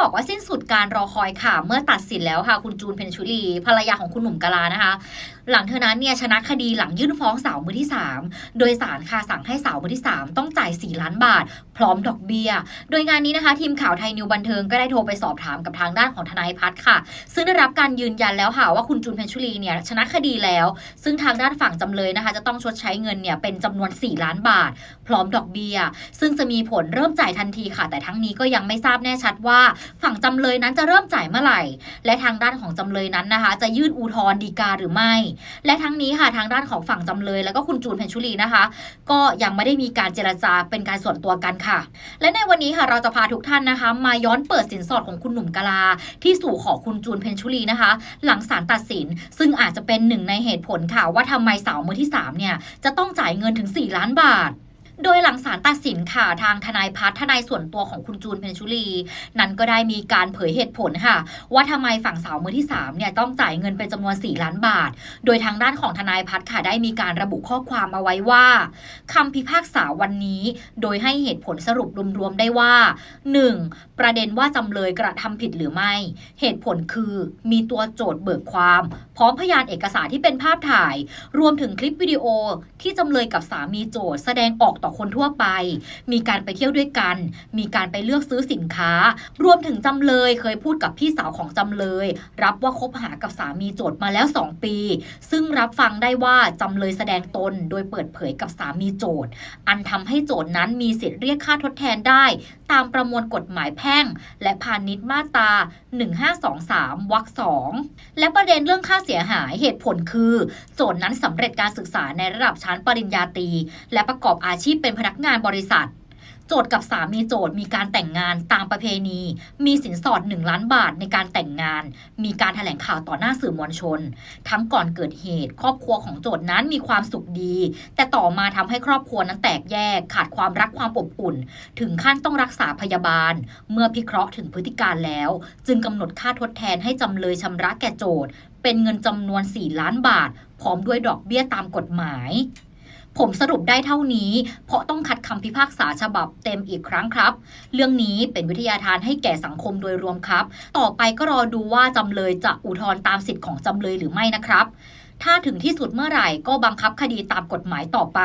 บอกว่าสิ้นสุดการรอคอยค่ะ เมื่อตัดสินแล้วค่ะ คุณจูนเพนชุลีภรรยาของคุณหนุ่มกะลานะคะ หลังเธอนั้นเนี่ยชนะคดีหลังยื่นฟ้องสาวมือที่ 3 โดยศาลค่ะสั่งให้สาวมือที่ 3 ต้องจ่าย 4 ล้านบาท พร้อมดอกเบี้ย โดยงานนี้นะคะ ทีมข่าวไทยนิวบันเทิงก็ได้โทรไปสอบถามกับทางด้านของทนายพัฒน์ค่ะ ซึ่งได้รับการยืนยันแล้วค่ะว่าคุณจูนเพนชุลีเนี่ยชนะคดีแล้ว ซึ่งทางด้านฝั่งจำเลยนะคะ จะต้องชดใช้เงินเนี่ยเป็นจำนวน 4 ล้านบาท พร้อมดอกเบี้ย ซึ่งจะมีผลเริ่มจ่ายทันทีค่ะ แต่ทั้งนี้ก็ยังไม่ทราบแน่ชัดว่า ฝั่งจำเลยนั้นจะเริ่มจ่ายเมื่อไหร่ และทางด้านของจำเลยนั้นนะคะ จะยื่นอุทธรณ์ฎีกาหรือไม่และทั้งนี้ค่ะทางด้านของฝั่งจำเลย แล้วก็คุณจูนเพนชุลีนะคะ ก็ยังไม่ได้มีการเจรจาเป็นการส่วนตัวกันค่ะ และในวันนี้ค่ะเราจะพาทุกท่านนะคะ มาย้อนเปิดสินสอดของคุณหนุ่มกลา ที่สู่ขอคุณจูนเพนชุลีนะคะ หลังศาลตัดสิน ซึ่งอาจจะเป็นหนึ่งในเหตุผลค่ะว่าทำไมสาวมือที่3เนี่ยจะต้องจ่ายเงินถึง 4 ล้านบาท โดยหลังศาลตัดสินค่ะทางทนายพัฒน์ทนายส่วนตัวของคุณจูนเพนชุลี นั้นก็ได้มีการเผยเหตุผลค่ะ ว่าทำไมฝั่งสาวมือที่3เนี่ยต้องจ่ายเงินเป็นจำนวน 4 ล้านบาท โดยทางด้านของทนายพัฒน์ค่ะได้มีการระบุข้อความเอาไว้ว่าคำพิพากษาวันนี้ โดยให้เหตุผลสรุปรวมๆได้ว่า 1. ประเด็นว่าจำเลยกระทำผิดหรือไม่ เหตุผลคือมีตัวโจทย์เบิกความ พร้อมพยานเอกสารที่เป็นภาพถ่าย รวมถึงคลิปวิดีโอที่จำเลยกับสามีโจทย์แสดงออกต่อคนทั่วไป มีการไปเที่ยวด้วยกัน มีการไปเลือกซื้อสินค้า รวมถึงจำเลยเคยพูดกับพี่สาวของจำเลย รับว่าคบหากับสามีโจทย์มาแล้ว 2 ปี ซึ่งรับฟังได้ว่าจำเลยแสดงตนโดยเปิดเผยกับสามีโจทย์อันทำให้โจทย์นั้นมีสิทธิ์เรียกค่าทดแทนได้ ตามประมวลกฎหมายแพ่ง และพาณิชย์มาตรา 1523วรรคสองและประเด็นเรื่องค่าเสียหายเหตุผลคือ โจทย์นั้นสำเร็จการศึกษาในระดับชั้นปริญญาตรีและประกอบอาชีพเป็นพนักงานบริษัท โจทย์กับสามีโจทย์มีการแต่งงานตามประเพณี มีสินสอด1ล้านบาทในการแต่งงาน มีการถแถลงข่าวต่อหน้าสื่อมวลชน ทั้งก่อนเกิดเหตุ ครอบครัวของโจทย์นั้นมีความสุขดี แต่ต่อมาทำให้ครอบครัวนั้นแตกแยก ขาดความรักความอบอุ่น ถึงขั้นต้องรักษาพยาบาล เมื่อพิเคราะห์ถึงพฤติการแล้ว จึงกำหนดค่าทดแทนให้จำเลยชำระแก่โจทย์เป็นเงินจำนวน 4 ล้านบาท พร้อมด้วยดอกเบี้ยตามกฎหมาย ผมสรุปได้เท่านี้ เพราะต้องคัดคำพิพากษาฉบับเต็มอีกครั้งครับ เรื่องนี้เป็นวิทยาทานให้แก่สังคมโดยรวมครับ ต่อไปก็รอดูว่าจำเลยจะอุทธรณ์ตามสิทธิ์ของจำเลยหรือไม่นะครับ ถ้าถึงที่สุดเมื่อไหร่ก็บังคับคดีตามกฎหมายต่อไป